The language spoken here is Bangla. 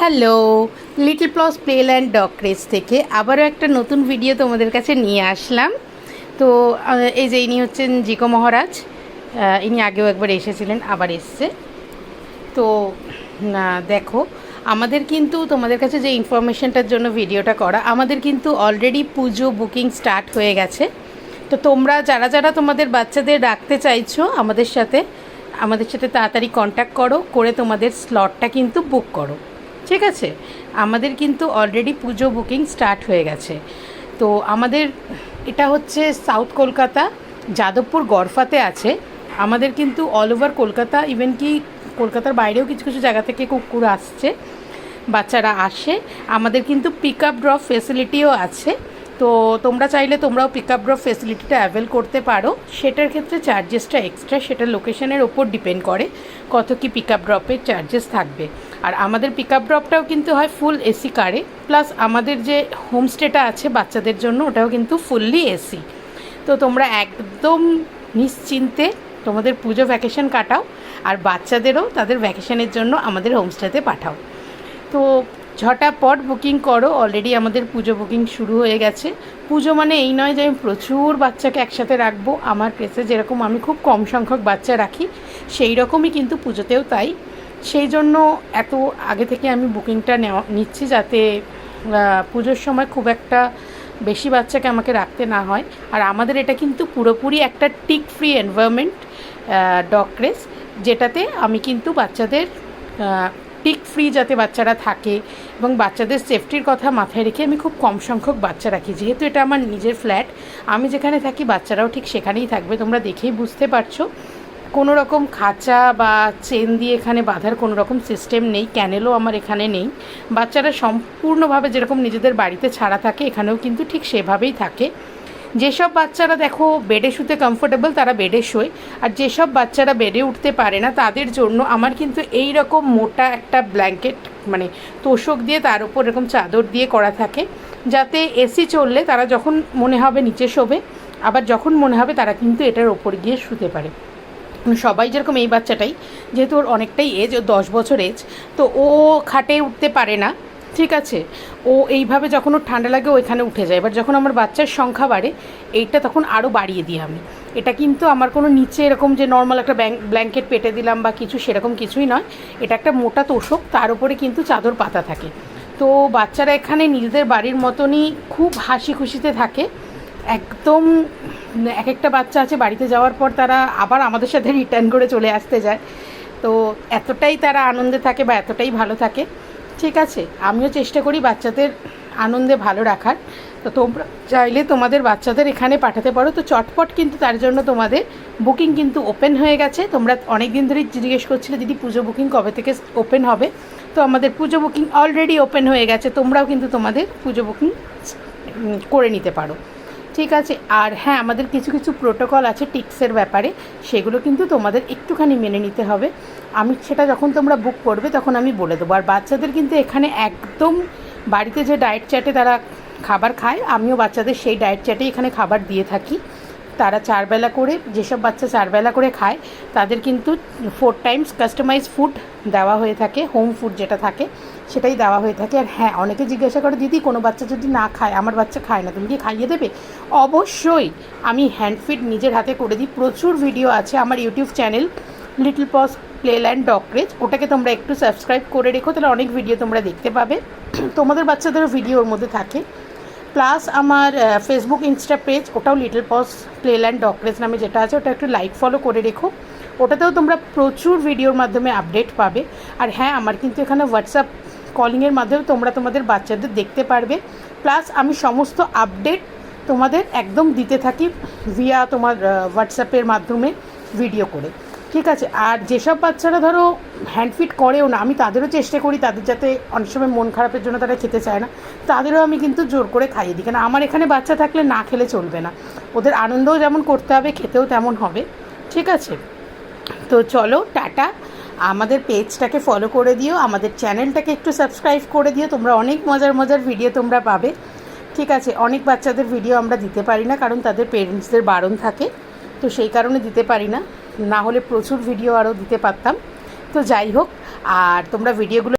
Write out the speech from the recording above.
Hello little plus playland dog race থেকে আবারও একটা নতুন ভিডিও তোমাদের কাছে নিয়ে আসলাম। তো এই যে ইনি হচ্ছেন জিকো মহারাজ ইনি আগেও একবার এসেছিলেন, আবার এসছে। তো দেখো, আমাদের কিন্তু তোমাদের কাছে যে ইনফরমেশনটার জন্য ভিডিওটা করা, আমাদের কিন্তু অলরেডি পুজো বুকিং স্টার্ট হয়ে গেছে। তো তোমরা যারা যারা তোমাদের বাচ্চাদের রাখতে চাইছো, আমাদের সাথে আমাদের সাথে তাড়াতাড়ি কন্ট্যাক্ট করো, করে তোমাদের স্লটটা কিন্তু বুক করো। ঠিক আছে? আমাদের কিন্তু অলরেডি পুজো বুকিং স্টার্ট হয়ে গেছে। তো আমাদের, এটা হচ্ছে সাউথ কলকাতা, যাদবপুর গড়ফাতে আছে। আমাদের কিন্তু অল ওভার কলকাতা ইভেন কি কলকাতার বাইরেও কিছু কিছু জায়গা থেকে কুকুর আসছে, বাচ্চারা আসে। আমাদের কিন্তু পিক আপ ড্রপ ফেসিলিটিও আছে। তো তোমরা চাইলে তোমরাও পিক আপ ড্রপ ফেসিলিটিটা অ্যাভেল করতে পারো। সেটার ক্ষেত্রে চার্জেসটা এক্সট্রা সেটা লোকেশনের ওপর ডিপেন্ড করে কত কি পিক আপ ড্রপের চার্জেস থাকবে। আর আমাদের পিক আপ ড্রপটাও কিন্তু হয় ফুল এসি কারে প্লাস আমাদের যে হোমস্টেটা আছে বাচ্চাদের জন্য, ওটাও কিন্তু ফুললি এসি তো তোমরা একদম নিশ্চিন্তে তোমাদের পুজো ভ্যাকেশন কাটাও, আর বাচ্চাদেরও তাদের ভ্যাকেশনের জন্য আমাদের হোমস্টেতে পাঠাও। তো ঝটাপট বুকিং করো অলরেডি আমাদের পুজো বুকিং শুরু হয়ে গেছে। পুজো মানে এই নয় যে আমি প্রচুর বাচ্চাকে একসাথে রাখব, আমার প্লেসে যেরকম আমি খুব কম সংখ্যক বাচ্চা রাখি সেই রকমই কিন্তু পুজোতেও তাই। সেই জন্য এত আগে থেকে আমি বুকিংটা নেওয়া, নিচ্ছি যাতে পুজোর সময় খুব একটা বেশি বাচ্চাকে আমাকে রাখতে না হয়। আর আমাদের এটা কিন্তু পুরোপুরি একটা tick free environment dog race যেটাতে আমি কিন্তু বাচ্চাদের টিক ফ্রি যাতে বাচ্চারা থাকে এবং বাচ্চাদের সেফটির কথা মাথায় রেখে আমি খুব কম সংখ্যক বাচ্চা রাখি। যেহেতু এটা আমার নিজের ফ্ল্যাট আমি যেখানে থাকি বাচ্চারাও ঠিক সেখানেই থাকবে, তোমরা দেখেই বুঝতে পারছ। কোনো রকম খাঁচা বা চেন দিয়ে এখানে বাঁধার কোনো রকম সিস্টেম নেই ক্যানেলও আমার এখানে নেই। বাচ্চারা সম্পূর্ণভাবে যেরকম নিজেদের বাড়িতে ছাড়া থাকে, এখানেও কিন্তু ঠিক সেভাবেই থাকে। যেসব বাচ্চারা দেখো বেডে শুতে কমফোর্টেবল তারা বেডে শোয়। আর যেসব বাচ্চারা বেডে উঠতে পারে না, তাদের জন্য আমার কিন্তু এই রকম মোটা একটা ব্ল্যাঙ্কেট মানে তোষক দিয়ে তার উপর এরকম চাদর দিয়ে করা থাকে। যাতে এসি চললে তারা যখন মনে হবে নিচে শোবে, আবার যখন মনে হবে তারা কিন্তু এটার ওপর গিয়ে শুতে পারে। সবাই যেরকম এই বাচ্চাটাই, যেহেতু ওর অনেকটাই এজ ও দশ বছর এজ তো ও খাটে উঠতে পারে না, ঠিক আছে? ও এইভাবে যখন ওর ঠান্ডা লাগে, ও এখানে উঠে যায়। এবার যখন আমার বাচ্চার সংখ্যা বাড়ে, এইটা তখন আরও বাড়িয়ে দিই আমি। এটা কিন্তু আমার কোনো নিচে এরকম যে নর্মাল একটা ব্ল্যাঙ্কেট পেটে দিলাম বা কিছু, সেরকম কিছুই নয়। এটা একটা মোটা তোষক, তার উপরে কিন্তু চাদর পাতা থাকে। তো বাচ্চারা এখানে নিজেদের বাড়ির মতনই খুব হাসি খুশিতে থাকে। একদম এক একটা বাচ্চা আছে, বাড়িতে যাওয়ার পর তারা আবার আমাদের সাথে রিটার্ন করে চলে আসতে যায়। তো এতটাই তারা আনন্দে থাকে বা এতটাই ভালো থাকে। ঠিক আছে, আমিও চেষ্টা করি বাচ্চাদের আনন্দে ভালো রাখার। তো তোমরা চাইলে তোমাদের বাচ্চাদের এখানে পাঠাতে পারো। তো চটপট কিন্তু তার জন্য তোমাদের বুকিং কিন্তু ওপেন হয়ে গেছে। তোমরা অনেক দিন ধরেই জিজ্ঞেস করছিলে, দিদি, পুজো বুকিং কবে থেকে ওপেন হবে? তো আমাদের পুজো বুকিং অলরেডি ওপেন হয়ে গেছে। তোমরাও কিন্তু তোমাদের পুজো বুকিং করে নিতে পারো। ঠিক আছে। আর হ্যাঁ আমাদের কিছু কিছু প্রোটোকল আছে টিক্সের ব্যাপারে। সেগুলো কিন্তু তোমাদের একটুখানি মেনে নিতে হবে। আমি, সেটা যখন তোমরা বুক করবে, তখন আমি বলে দেবো। আর বাচ্চাদের কিন্তু এখানে একদম বাড়িতে যে ডায়েট চ্যাটে তারা খাবার খায়, আমিও বাচ্চাদের সেই ডায়েট চ্যাটে এখানে খাবার দিয়ে থাকি। তারা চারবেলা করে, যেসব বাচ্চা চারবেলা করে খায়, তাদের কিন্তু ফোর টাইমস কাস্টমাইজ ফুড দেওয়া হয়ে থাকে হোম ফুড যেটা থাকে, সেটাই দেওয়া হয়ে থাকে। আর হ্যাঁ অনেকে জিজ্ঞাসা করে, দিদি, কোনো বাচ্চা যদি না খায়, আমার বাচ্চা খায় না, তুমি কি খাইয়ে দেবে? অবশ্যই, আমি হ্যান্ড ফিড নিজের হাতে করে দিই। প্রচুর ভিডিও আছে আমার YouTube channel Little Paws Playland ডকরেজ ওটাকে তোমরা একটু সাবস্ক্রাইব করে রেখো, তাহলে অনেক ভিডিও তোমরা দেখতে পাবে। তোমাদের বাচ্চাদেরও ভিডিও ওর মধ্যে থাকে। প্লাস আমার ফেসবুক ইনস্টা পেজ ওটাও লিটল পস প্লেল্যান্ড ডকরেজ নামে যেটা আছে, ওটা একটু লাইক ফলো করে রেখো। ওটাতেও তোমরা প্রচুর ভিডিওর মাধ্যমে আপডেট পাবে। আর হ্যাঁ আমার কিন্তু এখানে হোয়াটসঅ্যাপ কলিংয়ের মাধ্যমে তোমরা তোমাদের বাচ্চাদের দেখতে পারবে। প্লাস আমি সমস্ত আপডেট তোমাদের একদম দিতে থাকি ভিয়া তোমার হোয়াটসঅ্যাপের মাধ্যমে ভিডিও করে। ঠিক আছে, আর যেসব বাচ্চারা ধরো হ্যান্ডফিট করেও না, আমি তাদেরও চেষ্টা করি তাদের যাতে অনেক সময় মন খারাপের জন্য তারা খেতে চায় না, তাদেরও আমি কিন্তু জোর করে খাইয়ে দিই। কেন, আমার এখানে বাচ্চা থাকলে না খেলে চলবে না। ওদের আনন্দও যেমন করতে হবে, খেতেও তেমন হবে, ঠিক আছে? তো চলো, টাটা। আমাদের পেজটাকে ফলো করে দিও, আমাদের চ্যানেলটাকে একটু সাবস্ক্রাইব করে দিও, তোমরা অনেক মজার মজার ভিডিও তোমরা পাবে, ঠিক আছে? অনেক বাচ্চাদের ভিডিও আমরা দিতে পারি না, কারণ তাদের পেরেন্টসদের বারণ থাকে, তো সেই কারণে দিতে পারি না। না হলে প্রচুর ভিডিও আরও দিতে পারতাম। তো যাই হোক আর তোমরা ভিডিওগুলো